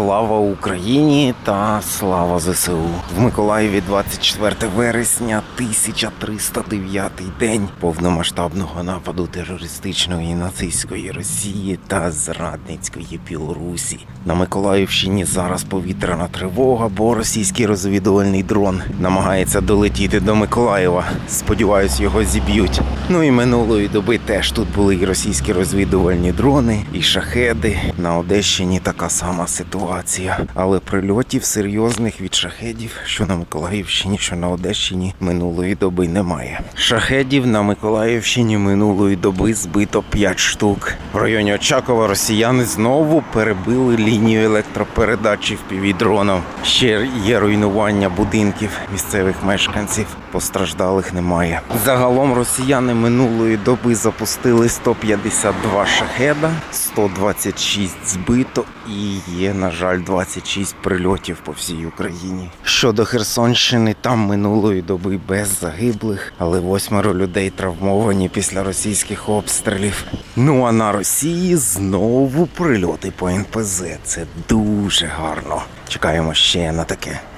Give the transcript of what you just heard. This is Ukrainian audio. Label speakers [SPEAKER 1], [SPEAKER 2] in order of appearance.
[SPEAKER 1] Слава Україні та слава ЗСУ. В Миколаєві 24 вересня 1309 день повномасштабного нападу терористичної нацистської Росії та зрадницької Білорусі. На Миколаївщині зараз повітряна тривога, бо російський розвідувальний дрон намагається долетіти до Миколаєва. Сподіваюсь, його зіб'ють. Ну і минулої доби теж тут були і російські розвідувальні дрони, і шахеди. На Одещині така сама ситуація. Але прильотів серйозних від шахедів, що на Миколаївщині, що на Одещині минулої доби немає. Шахедів на Миколаївщині минулої доби збито 5 штук. В районі Очакова росіяни знову перебили лінію електропередачі впівдроном. Ще є руйнування будинків місцевих мешканців. Постраждалих немає. Загалом росіяни минулої доби запустили 152 шахеда, 126 збито і є, на жаль, 26 прильотів по всій Україні. Щодо Херсонщини, там минулої доби без загиблих, але восьмеро людей травмовані після російських обстрілів. Ну а на Росії знову прильоти по НПЗ. Це дуже гарно. Чекаємо ще на таке.